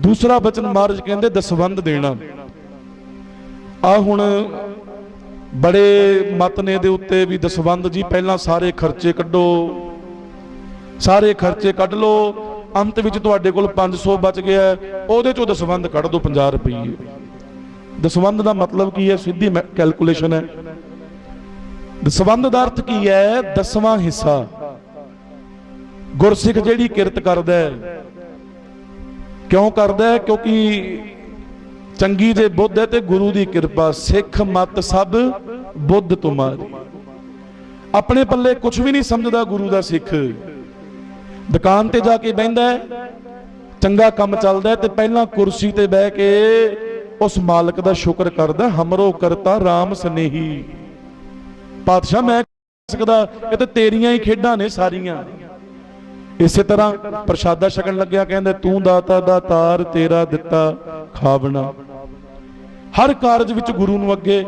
ਦੂਸਰਾ ਬਚਨ ਮਹਾਰਾਜ ਕਹਿੰਦੇ ਦਸਵੰਦ ਦੇਣਾ। ਆ ਹੁਣ ਬੜੇ ਮਤਨੇ ਦੇ ਉੱਤੇ ਵੀ ਦਸਵੰਦ ਜੀ, ਪਹਿਲਾਂ ਸਾਰੇ ਖਰਚੇ ਕੱਢੋ। ਸਾਰੇ ਖਰਚੇ ਕੱਢ ਲੋ ਅੰਤ ਵਿੱਚ ਤੁਹਾਡੇ ਕੋਲ 500 ਬਚ ਗਿਆ। ਉਹਦੇ ਚੋਂ ਦਸਵੰਦ ਕੱਢ ਦੋ 50 ਰੁਪਏ ਦਸਵੰਦ ਦਾ ਮਤਲਬ ਕੀ ਹੈ? ਸਿੱਧੀ ਕੈਲਕੂਲੇਸ਼ਨ ਹੈ। ਦਸਵੰਦ ਦਾ ਅਰਥ ਕੀ ਹੈ? ਦਸਵਾਂ ਹਿੱਸਾ। ਗੁਰਸਿੱਖ ਜਿਹੜੀ ਕਿਰਤ ਕਰਦਾ ਹੈ ਕਿਉਂ ਕਰਦਾ ਹੈ? ਕਿਉਂਕਿ ਚੰਗੀ ਜੇ ਬੁੱਧ ਹੈ ਤੇ ਗੁਰੂ ਦੀ ਕਿਰਪਾ। ਸਿੱਖ ਮਤ ਸਭ ਬੁੱਧ ਤੁਮਾਰੀ ਆਪਣੇ ਪੱਲੇ ਕੁਝ ਵੀ ਨਹੀਂ ਸਮਝਦਾ ਗੁਰੂ ਦਾ ਸਿੱਖ। ਦੁਕਾਨ ਤੇ ਜਾ ਕੇ ਬਹਿੰਦਾ ਚੰਗਾ ਕੰਮ ਚੱਲਦਾ ਤੇ ਪਹਿਲਾਂ ਕੁਰਸੀ ਤੇ ਬਹਿ ਕੇ ਉਸ ਮਾਲਕ ਦਾ ਸ਼ੁਕਰ ਕਰਦਾ ਹਮਰੋ ਕਰਤਾ RAM ਸਨੇਹੀ। ਪਾਤਸ਼ਾਹ, ਮੈਂ ਸਕਦਾ ਇਹ ਤੇ ਤੇਰੀਆਂ ਹੀ ਖੇਡਾਂ ਨੇ ਸਾਰੀਆਂ। ਇਸੇ ਤਰ੍ਹਾਂ ਪ੍ਰਸ਼ਾਦਾ ਛਕਣ ਲੱਗਿਆ, ਕਹਿੰਦੇ, ਤੂੰ ਦਾਤਾ ਦਾ ਤਾਰ ਤੇਰਾ ਦਿੱਤਾ ਖਾਵਣਾ। ਹਰ ਕਾਰਜ ਵਿੱਚ ਗੁਰੂ ਨੂੰ ਅੱਗੇ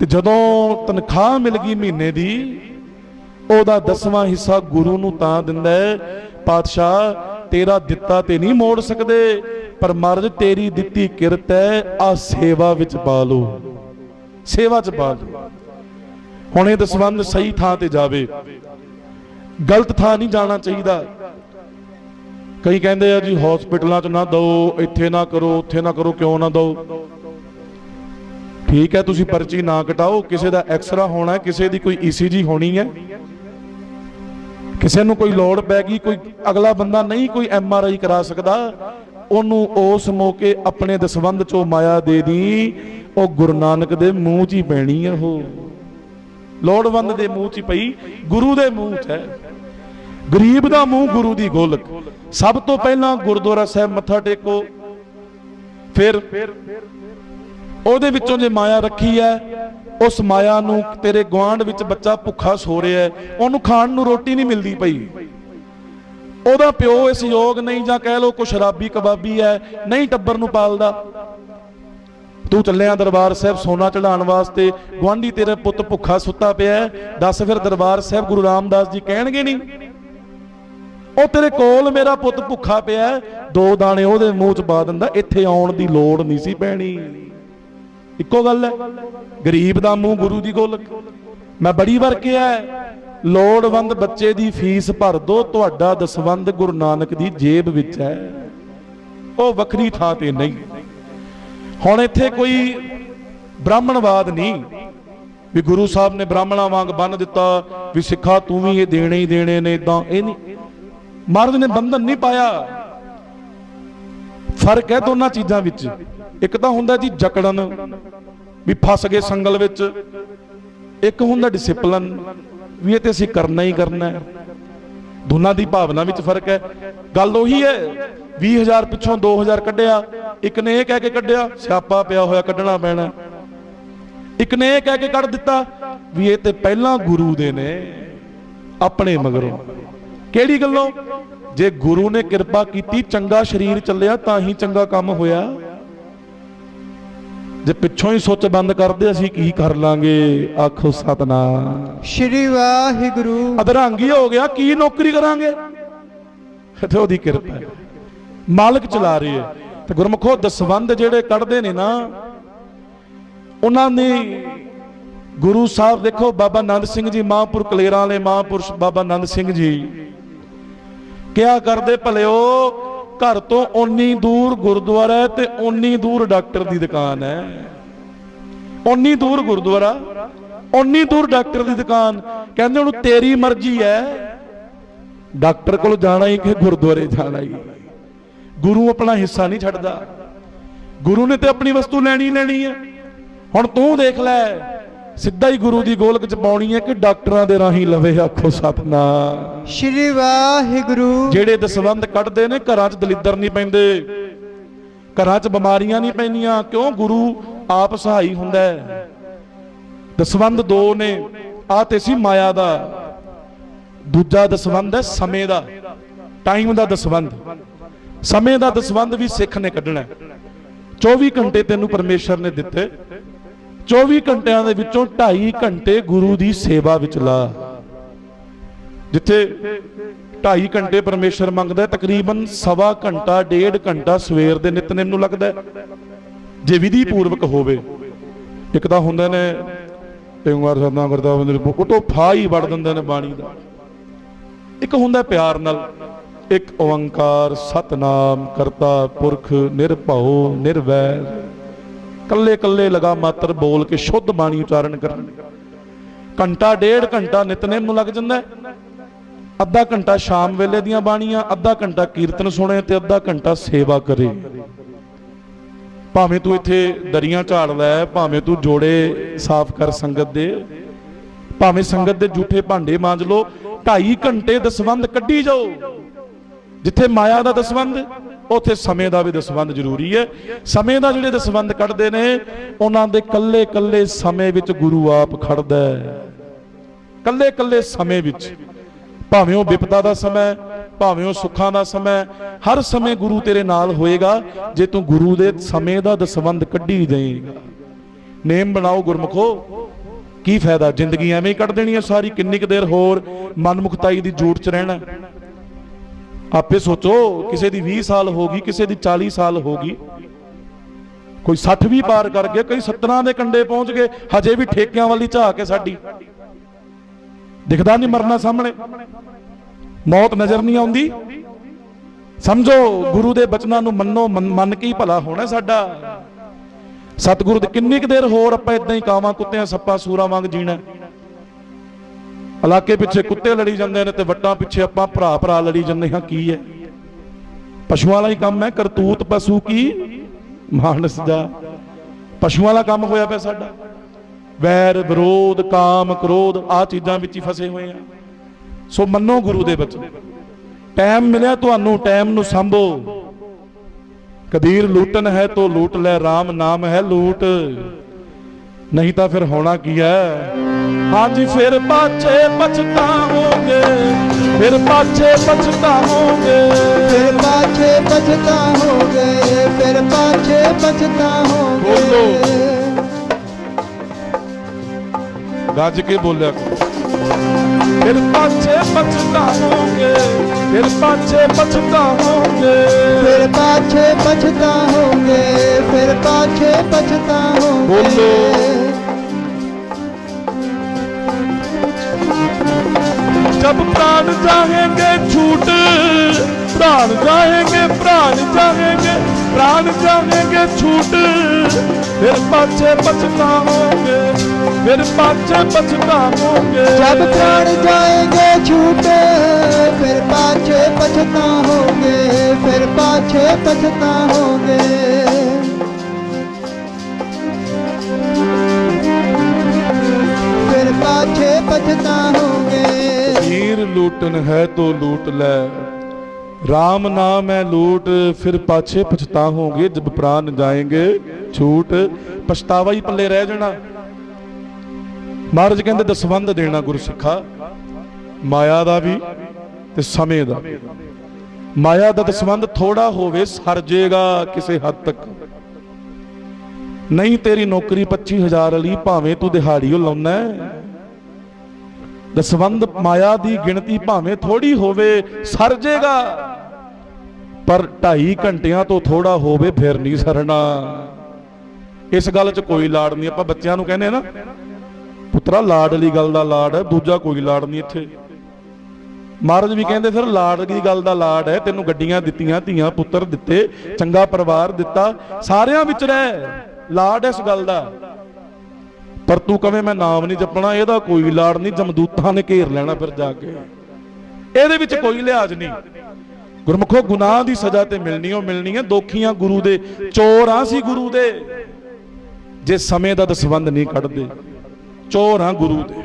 ਤੇ ਜਦੋਂ ਤਨਖਾਹ ਮਿਲ ਗਈ ਮਹੀਨੇ ਦੀ, ਉਹਦਾ ਦਸਵਾਂ ਹਿੱਸਾ ਗੁਰੂ ਨੂੰ ਤਾਂ ਦਿੰਦਾ ਪਾਤਸ਼ਾਹ, ਤੇਰਾ ਦਿੱਤਾ ਤੇ ਨਹੀਂ ਮੋੜ ਸਕਦੇ, ਪਰ ਮਹਾਰਾਜ ਤੇਰੀ ਦਿੱਤੀ ਕਿਰਤ ਹੈ, ਆ ਸੇਵਾ ਵਿੱਚ ਪਾ ਲਓ ਸੇਵਾ ਚ ਪਾ ਲਓ ਹੁਣ ਇਹ ਦਸਵੰਦ ਸਹੀ ਥਾਂ ਤੇ ਜਾਵੇ। ਗਲਤ ਥਾਂ ਨਹੀਂ ਜਾਣਾ ਚਾਹੀਦਾ। ਕਈ ਕਹਿੰਦੇ ਆ ਜੀ ਹਸਪੀਟਲਾਂ 'ਚ ਨਾ ਦਿਓ, ਇੱਥੇ ਨਾ ਕਰੋ, ਉੱਥੇ ਨਾ ਕਰੋ, ਕਿਉਂ ਨਾ ਦਿਓ? ਠੀਕ ਹੈ, ਤੁਸੀਂ ਪਰਚੀ ਨਾ ਕਟਾਓ, ਕਿਸੇ ਦਾ ਐਕਸਰਾ ਹੋਣਾ ਕਿਸੇ ਦੀ ਕੋਈ ਈਸੀਜੀ ਹੋਣੀ ਹੈ। ਕਿਸੇ ਨੂੰ ਕੋਈ ਲੋੜ ਪੈ ਗਈ, ਕੋਈ ਅਗਲਾ ਬੰਦਾ ਨਹੀਂ ਕੋਈ ਐਮ ਆਰ ਆਈ ਕਰਾ ਸਕਦਾ, ਉਹਨੂੰ ਉਸ ਮੌਕੇ ਆਪਣੇ ਦਸਵੰਦ ਚੋਂ ਮਾਇਆ ਦੇ ਦੀ, ਉਹ ਗੁਰੂ ਨਾਨਕ ਦੇ ਮੂੰਹ 'ਚ ਹੀ ਪੈਣੀ ਹੈ ਉਹ। ਲੋੜਵੰਦ ਦੇ ਮੂੰਹ 'ਚ ਪਈ, ਗੁਰੂ ਦੇ ਮੂੰਹ 'ਚ ਹੈ। ਗਰੀਬ ਦਾ ਮੂੰਹ ਗੁਰੂ ਦੀ ਗੋਲਕ। ਸਭ ਤੋਂ ਪਹਿਲਾਂ ਗੁਰਦੁਆਰਾ ਸਾਹਿਬ ਮੱਥਾ ਟੇਕੋ। ਫਿਰ ਉਹਦੇ ਵਿੱਚੋਂ ਜੇ ਮਾਇਆ ਰੱਖੀ ਹੈ, ਉਸ ਮਾਇਆ ਨੂੰ ਤੇਰੇ ਗਵਾਂਢ ਵਿੱਚ ਬੱਚਾ ਭੁੱਖਾ ਸੋ ਰਿਹਾ ਹੈ, ਉਹਨੂੰ ਖਾਣ ਨੂੰ ਰੋਟੀ ਨਹੀਂ ਮਿਲਦੀ ਪਈ। ਉਹਦਾ ਪਿਓ ਇਸ ਯੋਗ ਨਹੀਂ ਜਾਂ ਕਹਿ ਲੋ ਕੋ ਸ਼ਰਾਬੀ ਕਬਾਬੀ ਹੈ, ਨਹੀਂ ਟੱਬਰ ਨੂੰ ਪਾਲਦਾ। ਤੂੰ ਚੱਲਿਆ ਦਰਬਾਰ ਸਾਹਿਬ ਸੋਨਾ ਚੜਾਉਣ ਵਾਸਤੇ। ਗਵਾਂਢੀ ਤੇਰੇ ਪੁੱਤ ਭੁੱਖਾ ਸੁੱਤਾ ਪਿਆ ਦੱਸ ਫਿਰ ਦਰਬਾਰ ਸਾਹਿਬ ਗੁਰੂ ਰਾਮਦਾਸ ਜੀ ਕਹਿਣਗੇ ਨਹੀਂ? ਉਹ ਤੇਰੇ ਕੋਲ ਮੇਰਾ ਪੁੱਤ ਭੁੱਖਾ ਪਿਆ ਦੋ ਦਾਣੇ ਉਹਦੇ ਮੂੰਹ 'ਚ ਪਾ ਦਿੰਦਾ, ਇੱਥੇ ਆਉਣ ਦੀ ਲੋੜ ਨਹੀਂ ਸੀ ਪੈਣੀ। ਇੱਕੋ ਗੱਲ ਹੈ, ਗਰੀਬ ਦਾ ਮੂੰਹ ਗੁਰੂ ਦੀ ਗੋਲਕ। ਮੈਂ ਬੜੀ ਵਾਰ ਕਿਹਾ ਲੋੜਵੰਦ ਬੱਚੇ ਦੀ ਫੀਸ ਭਰ ਦੋ, ਤੁਹਾਡਾ ਦਸਵੰਦ ਗੁਰੂ ਨਾਨਕ ਦੀ ਜੇਬ ਵਿੱਚ ਹੈ। ਉਹ ਵੱਖਰੀ ਥਾਂ ਤੇ ਨਹੀਂ। ਹੁਣ ਇੱਥੇ ਕੋਈ ਬ੍ਰਾਹਮਣਵਾਦ ਨਹੀਂ। ਵੀ ਗੁਰੂ ਸਾਹਿਬ ਨੇ ਬ੍ਰਾਹਮਣਾਂ ਵਾਂਗ ਬੰਨ ਦਿੱਤਾ, ਵੀ ਸਿੱਖਾ ਤੂੰ ਵੀ ਇਹ ਦੇਣੇ ਹੀ ਦੇਣੇ ਨੇ ਇਦਾਂ ਇਹ ਨਹੀਂ। ਮਹਾਰਾਜ ਨੇ ਬੰਧਨ ਨਹੀਂ ਪਾਇਆ। ਫ਼ਰਕ ਹੈ ਦੋਨਾਂ ਚੀਜ਼ਾਂ ਵਿੱਚ। ਇੱਕ ਤਾਂ ਹੁੰਦਾ ਜੀ ਜਕੜਨ, ਵੀ ਫਸ ਗਏ ਸੰਗਲ ਵਿੱਚ। ਇੱਕ ਹੁੰਦਾ ਡਿਸਪਲਨ ਵੀ ਇਹ ਤੇ ਅਸੀਂ ਕਰਨਾ ਹੀ ਕਰਨਾ ਹੈ। ਦੋਨਾਂ ਦੀ ਭਾਵਨਾ ਵਿੱਚ ਫ਼ਰਕ ਹੈ। ਗੱਲ ਉਹੀ ਹੈ 20000 ਪਿੱਛੋਂ 2000 ਕੱਢਿਆ। ਇੱਕ ਨੇ ਇਹ ਕਹਿ ਕੇ ਕੱਢਿਆ ਸਿਆਪਾ ਪਿਆ ਹੋਇਆ ਕੱਢਣਾ ਪੈਣਾ। ਇੱਕ ਨੇ ਇਹ ਕਹਿ ਕੇ ਕੱਢ ਦਿੱਤਾ ਵੀ ਇਹ ਤੇ ਪਹਿਲਾਂ ਗੁਰੂ ਦੇ ਨੇ ਆਪਣੇ ਮਗਰੋਂ। ਕਿਹੜੀ ਗੱਲੋਂ? ਜੇ ਗੁਰੂ ਨੇ ਕਿਰਪਾ ਕੀਤੀ ਚੰਗਾ ਸਰੀਰ ਚੱਲਿਆ ਤਾਂ ਹੀ ਚੰਗਾ ਕੰਮ ਹੋਇਆ। ਜੇ ਪਿੱਛੋਂ ਹੀ ਸੁੱਚ ਬੰਦ ਕਰਦੇ ਅਸੀਂ ਕੀ ਕਰ ਲਾਂਗੇ? ਆਖੋ ਸਤਨਾਮ। ਸ਼੍ਰੀ ਵਾਹਿਗੁਰੂ। ਅਧਰੰਗੀ ਹੋ ਗਿਆ ਕੀ ਨੌਕਰੀ ਕਰਾਂਗੇ? ਤੇ ਉਹਦੀ ਕਿਰਪਾ ਹੈ। ਮਾਲਕ ਚਲਾ ਰਹੀ ਹੈ। ਤੇ ਗੁਰਮਖੋ ਦਸਵੰਦ ਜਿਹੜੇ ਕੱਢਦੇ ਨੇ ਨਾ, ਉਹਨਾਂ ਨੇ ਗੁਰੂ ਸਾਹਿਬ ਦੇਖੋ, ਬਾਬਾ ਨੰਦ ਸਿੰਘ ਜੀ ਮਹਾਂਪੁਰ ਕਲੇਰਾਂ ਵਾਲੇ ਮਹਾਂਪੁਰਸ਼ ਬਾਬਾ ਨੰਦ ਸਿੰਘ ਜੀ, ਕਿਆ ਕਰਦੇ ਭਲਿਓ, ਘਰ ਤੋਂ ਓਨੀ ਦੂਰ ਗੁਰਦੁਆਰਾ ਹੈ ਤੇ ਓਨੀ ਦੂਰ ਡਾਕਟਰ ਦੀ ਦੁਕਾਨ ਹੈ। ਓਨੀ ਦੂਰ ਗੁਰਦੁਆਰਾ, ਓਨੀ ਦੂਰ ਡਾਕਟਰ ਦੀ ਦੁਕਾਨ। ਕਹਿੰਦੇ ਉਹਨੂੰ ਤੇਰੀ ਮਰਜ਼ੀ ਹੈ, ਡਾਕਟਰ ਕੋਲ ਜਾਣਾ ਹੀ ਕਿ ਗੁਰਦੁਆਰੇ ਜਾਣਾ ਹੀ। ਗੁਰੂ ਆਪਣਾ ਹਿੱਸਾ ਨਹੀਂ ਛੱਡਦਾ। ਗੁਰੂ ਨੇ ਤੇ ਆਪਣੀ ਵਸਤੂ ਲੈਣੀ ਲੈਣੀ ਹੈ। ਹੁਣ ਤੂੰ ਦੇਖ ਲੈ ਸਿੱਧਾ ਹੀ ਗੁਰੂ ਦੀ ਗੋਲਕ ਚ ਪਾਉਣੀ ਹੈ ਕਿ ਡਾਕਟਰਾਂ ਦੇ ਰਾਹੀਂ ਲਵੇ ਆਖੋ ਸਤਨਾਮ। ਸ਼੍ਰੀ ਵਾਹਿਗੁਰੂ। ਜਿਹੜੇ ਦਸਵੰਦ ਕੱਢਦੇ ਨੇ ਘਰਾਂ 'ਚ ਦਲਿੱਦਰ ਨਹੀਂ ਪੈਂਦੇ। ਘਰਾਂ 'ਚ ਬਿਮਾਰੀਆਂ ਨਹੀਂ ਪੈਂਦੀਆਂ। ਕਿਉਂ ਗੁਰੂ ਆਪ ਸਹਾਈ ਹੁੰਦਾ ਹੈ? ਦਸਵੰਦ ਦੋ ਨੇ ਆ ਤੇ ਸੀ ਮਾਇਆ ਦਾ। ਦੂਜਾ ਦਸਵੰਦ ਹੈ ਸਮੇਂ ਦਾ। ਟਾਈਮ ਦਾ ਦਸਵੰਦ ਸਮੇਂ ਦਾ ਦਸਵੰਦ ਵੀ ਸਿੱਖ ਨੇ ਕੱਢਣਾ ਹੈ। 24 ਘੰਟੇ ਤੈਨੂੰ ਪਰਮੇਸ਼ਰ ਨੇ ਦਿੱਤੇ। 24 ਘੰਟਿਆਂ ਦੇ ਵਿੱਚੋਂ 2.5 ਘੰਟੇ ਗੁਰੂ ਦੀ ਸੇਵਾ ਵਿੱਚ ਲਾ। ਜਿੱਥੇ 2.5 ਘੰਟੇ ਪਰਮੇਸ਼ਰ ਮੰਗਦਾ ਤਕਰੀਬਨ ਸਵਾ ਘੰਟਾ, ਡੇਢ ਘੰਟਾ ਸਵੇਰ ਦੇ ਨਿਤਨੇਮ ਨੂੰ ਲੱਗਦਾ ਜੇ ਵਿਧੀ ਪੂਰਵਕ ਹੋਵੇ, ਇੱਕ ਤਾਂ ਹੁੰਦੇ ਨੇ ਪਿੰਗਵਾਰ ਸਤਨਾਮ ਕਰਦਾ ਉਹ ਤੋਂ ਫਾ ਹੀ ਵੜ ਦਿੰਦੇ ਨੇ ਬਾਣੀ ਦਾ। ਇੱਕ ਹੁੰਦਾ ਪਿਆਰ ਨਾਲ। ਇੱਕ ਓੰਕਾਰ ਸਤਨਾਮ ਕਰਤਾ ਪੁਰਖ ਨਿਰਭਉ ਨਿਰਵੈਰ। ਕੱਲੇ ਕੱਲੇ ਲਗਾ ਮਾਤਰ ਬੋਲ ਕੇ ਸ਼ੁੱਧ ਬਾਣੀ ਉਚਾਰਨ ਕਰਨ। ਘੰਟਾ ਡੇਢ ਘੰਟਾ ਨਿਤਨੇਮ ਨੂੰ ਲੱਗ ਜਾਂਦਾ ਅੱਧਾ ਘੰਟਾ ਸ਼ਾਮ ਵੇਲੇ ਦੀਆਂ ਬਾਣੀਆਂ, ਅੱਧਾ ਘੰਟਾ ਕੀਰਤਨ ਸੁਣੇ ਤੇ ਅੱਧਾ ਘੰਟਾ ਸੇਵਾ ਕਰੇ। ਭਾਵੇਂ ਤੂੰ ਇੱਥੇ ਦਰੀਆਂ ਝਾੜ ਲੈ, ਭਾਵੇਂ ਤੂੰ ਜੋੜੇ ਸਾਫ਼ ਕਰ ਸੰਗਤ ਦੇ, ਭਾਵੇਂ ਸੰਗਤ ਦੇ ਝੂਠੇ ਭਾਂਡੇ ਮਾਂਜ ਲੋ 2.5 ਘੰਟੇ ਦਸਵੰਦ ਕੱਢੀ ਜਾਓ। ਜਿੱਥੇ ਮਾਇਆ ਦਾ ਦਸਵੰਦ ਉੱਥੇ ਸਮੇਂ ਦਾ ਵੀ ਦਸਵੰਦ ਜ਼ਰੂਰੀ ਹੈ। ਸਮੇਂ ਦਾ ਜਿਹੜੇ ਦਸਵੰਦ ਕੱਢਦੇ ਨੇ, ਉਹਨਾਂ ਦੇ ਕੱਲੇ ਕੱਲੇ ਸਮੇਂ ਵਿੱਚ ਗੁਰੂ ਆਪ ਖੜਦਾ ਹੈ। ਕੱਲੇ ਕੱਲੇ ਸਮੇਂ ਵਿੱਚ। ਭਾਵੇਂ ਉਹ ਵਿਪਤਾ ਦਾ ਸਮਾਂ ਭਾਵੇਂ ਉਹ ਸੁੱਖਾਂ ਦਾ ਸਮਾਂ ਹਰ ਸਮੇਂ ਗੁਰੂ ਤੇਰੇ ਨਾਲ ਹੋਏਗਾ, ਜੇ ਤੂੰ ਗੁਰੂ ਦੇ ਸਮੇਂ ਦਾ ਦਸਵੰਦ ਕੱਢੀ ਜਾਏਗਾ ਨੇਮ ਬਣਾਓ ਗੁਰਮੁਖੋ। ਕੀ ਫਾਇਦਾ? ਜ਼ਿੰਦਗੀ ਐਵੇਂ ਹੀ ਕੱਢ ਦੇਣੀ ਹੈ ਸਾਰੀ, ਕਿੰਨੀ ਕੁ ਦੇਰ ਹੋਰ ਮਨਮੁਖਤਾਈ ਦੀ ਜੂਟ 'ਚ ਰਹਿਣਾ। ਆਪੇ ਸੋਚੋ, ਕਿਸੇ ਦੀ 20 ਸਾਲ ਹੋ ਗਈ, ਕਿਸੇ ਦੀ 40 ਸਾਲ ਹੋ ਗਈ। ਕੋਈ 60 ਵੀ ਪਾਰ ਕਰ ਗਿਆ ਕਈ 17 ਦੇ ਕੰਡੇ ਪਹੁੰਚ ਗਏ, ਹਜੇ ਵੀ ਠੇਕਿਆਂ ਵਾਲੀ ਝਾਕ ਕੇ ਸਾਡੀ। ਦਿਖਦਾ ਨਹੀਂ ਮਰਨਾ ਸਾਹਮਣੇ। ਮੌਤ ਨਜ਼ਰ ਨਹੀਂ ਆਉਂਦੀ। ਸਮਝੋ, ਗੁਰੂ ਦੇ ਬਚਨਾਂ ਨੂੰ ਮੰਨੋ, ਮੰਨ ਮੰਨ ਕੇ ਹੀ ਭਲਾ ਹੋਣਾ ਸਾਡਾ। ਸਤਿਗੁਰੂ ਦੇ ਕਿੰਨੀ ਕੁ ਦੇਰ ਹੋਰ ਆਪਾਂ ਇਦਾਂ ਹੀ ਕਾਵਾਂ, ਕੁੱਤਿਆਂ, ਸੱਪਾਂ, ਸੂਰਾਂ ਵਾਂਗ ਜੀਣਾ। ਇਲਾਕੇ ਪਿੱਛੇ ਕੁੱਤੇ ਲੜੀ ਜਾਂਦੇ ਨੇ ਤੇ ਵੱਟਾਂ ਪਿੱਛੇ ਆਪਾਂ ਭਰਾ ਭਰਾ ਲੜੀ ਜਾਂਦੇ ਹਾਂ, ਕੀ ਹੈ? ਪਸ਼ੂਆਂ ਵਾਲਾ ਹੀ ਕੰਮ ਹੈ, ਕਰਤੂਤ ਪਸ਼ੂ ਕੀ? ਮਾਨਸ ਦਾ। ਪਸ਼ੂਆਂ ਵਾਲਾ ਕੰਮ ਹੋਇਆ ਪਿਆ ਸਾਡਾ। ਵੈਰ, ਵਿਰੋਧ, ਕਾਮ, ਕ੍ਰੋਧ ਆ ਚੀਜ਼ਾਂ ਵਿੱਚ ਹੀ ਫਸੇ ਹੋਏ ਆ ਸੋ ਮੰਨੋ ਗੁਰੂ ਦੇ ਬਚਨ। ਟਾਈਮ ਮਿਲਿਆ ਤੁਹਾਨੂੰ, ਟਾਈਮ ਨੂੰ ਸੰਭੋ। ਕਬੀਰ ਲੂਟਨ ਹੈ ਤੋ ਲੂਟ ਲੈ RAM ਨਾਮ ਹੈ ਲੂਟ। ਨਹੀਂ ਤਾਂ ਫਿਰ ਹੋਣਾ ਕੀ ਹੈ ਹਾਂਜੀ ਫਿਰ ਪਾਛੇ ਪਛਤਾਓਗੇ ਫਿਰ ਪਾਛੇ ਪਛਤਾਓਗੇ ਫਿਰ ਪਾਛੇ ਪਛਤਾਓਗੇ ਫਿਰ ਪਾਛੇ ਪਛਤਾਓਗੇ ਬੋਲੋ। ਗੱਜ ਕੇ ਬੋਲਿਆ। ਫਿਰ ਪਾਛੇ ਪਛਤਾਵੋਗੇ ਫਿਰ ਪਾਛੇ ਪਛਤਾਵੋਗੇ ਫਿਰ ਪਾਛੇ ਪਛਤਾਵੋਗੇ ਫਿਰ ਪਾਛੇ ਪਛਤਾਵੋਗੇ ਬੋਲੋ। ਜਬ ਪ੍ਰਾਣ ਜਾਹੇਗੇ ਛੂਟ ਪ੍ਰਾਣ ਜਾਹੇਗੇ ਪ੍ਰਾਣ ਜਾਹੇਗੇ ਪ੍ਰਾਣ ਜਾਹੇਗੇ ਛੂਟ ਫਿਰ ਪਾਛੇ ਪਛਤਾਵੋਗੇ ਫਿਰ ਪਾਛੇ ਪਛਤਾਵੋਗੇ। ਜਦ ਪ੍ਰਾਣ ਜਾਏਗੇ ਛੂਟੇ ਫਿਰ ਪਾਛੇ ਪਛਤਾਵੋਗੇ ਫਿਰ ਪਾਛੇ ਪਛਤਾਵੋਗੇ। ਫਿਰ ਪਾਛੇ ਪਛਤਾਵੋਗੇ। ਹੀਰ ਲੂਟਨ ਹੈ ਤੋ ਲੂਟ ਲੈ। ਰਾਮ ਨਾਮ ਹੈ ਲੂਟ ਫਿਰ ਪਾਛੇ ਪਛਤਾਵੋਗੇ। ਜਦ ਪ੍ਰਾਨ ਜਾਏਗੇ ਛੂਟ ਪਛਤਾਵਾ ਹੀ ਪੱਲੇ ਰਹਿ ਜਾਣਾ। ਮਹਾਰਾਜ ਕਹਿੰਦੇ ਦਸਵੰਦ ਦੇਣਾ ਗੁਰੂ ਸਿੱਖਾ ਮਾਇਆ ਦਾ ਵੀ ਤੇ ਸਮੇਂ ਦਾ ਵੀ। ਮਾਇਆ ਦਾ ਦਸਵੰਦ ਥੋੜਾ ਹੋਵੇ ਸਰ ਜੇਗਾ ਕਿਸੇ ਹੱਦ ਤੱਕ। ਨਹੀਂ ਤੇਰੀ ਨੌਕਰੀ 25000 ਲਈ ਭਾਵੇਂ ਤੂੰ ਦਿਹਾੜੀ ਉਹ ਲਾਉਣਾ ਹੈ। ਦਸਵੰਦ ਮਾਇਆ ਦੀ ਗਿਣਤੀ ਭਾਵੇਂ ਥੋੜੀ ਹੋਵੇ ਸਰ ਜੇਗਾ ਪਰ 2.5 ਘੰਟਿਆਂ ਤੋਂ ਥੋੜਾ ਹੋਵੇ, ਫਿਰ ਨਹੀਂ ਸਰਨਾ। ਇਸ ਗੱਲ 'ਚ ਕੋਈ ਲਾੜ ਨਹੀਂ। ਆਪਾਂ ਬੱਚਿਆਂ ਨੂੰ ਕਹਿੰਦੇ ਆ ਨਾ ਪੁੱਤਰਾ ਲਾਡਲੀ ਗੱਲ ਦਾ ਲਾਡ ਹੈ, ਦੂਜਾ ਕੋਈ ਲਾਡ ਨਹੀਂ ਇੱਥੇ। ਮਹਾਰਾਜ ਵੀ ਕਹਿੰਦੇ ਫਿਰ ਲਾੜ ਦੀ ਗੱਲ ਦਾ ਲਾਡ ਹੈ, ਤੈਨੂੰ ਗੱਡੀਆਂ ਦਿੱਤੀਆਂ, ਧੀਆਂ, ਪੁੱਤਰ ਦਿੱਤੇ, ਚੰਗਾ ਪਰਿਵਾਰ ਦਿੱਤਾ, ਸਾਰਿਆਂ ਵਿੱਚ ਰਹਿ, ਲਾਡ ਇਸ ਗੱਲ ਦਾ। ਪਰ ਤੂੰ ਕਵੇਂ ਮੈਂ ਨਾਮ ਨਹੀਂ ਜਪਣਾ, ਇਹਦਾ ਕੋਈ ਲਾੜ ਨਹੀਂ, ਜਮਦੂਤਾਂ ਨੇ ਘੇਰ ਲੈਣਾ ਫਿਰ ਜਾ ਕੇ। ਇਹਦੇ ਵਿੱਚ ਕੋਈ ਲਿਹਾਜ਼ ਨਹੀਂ। ਗੁਰਮੁਖੋ, ਗੁਨਾਹ ਦੀ ਸਜ਼ਾ ਤੇ ਮਿਲਣੀ, ਉਹ ਮਿਲਣੀ ਹੈ। ਦੋਖੀਆਂ ਗੁਰੂ ਦੇ, ਚੋਰ ਆ ਸੀ ਗੁਰੂ ਦੇ। ਜੇ ਸਮੇਂ ਦਾ ਦਸਵੰਦ ਨਹੀਂ ਕੱਢਦੇ। ਚੋਰ ਆ ਗੁਰੂ ਦੇ।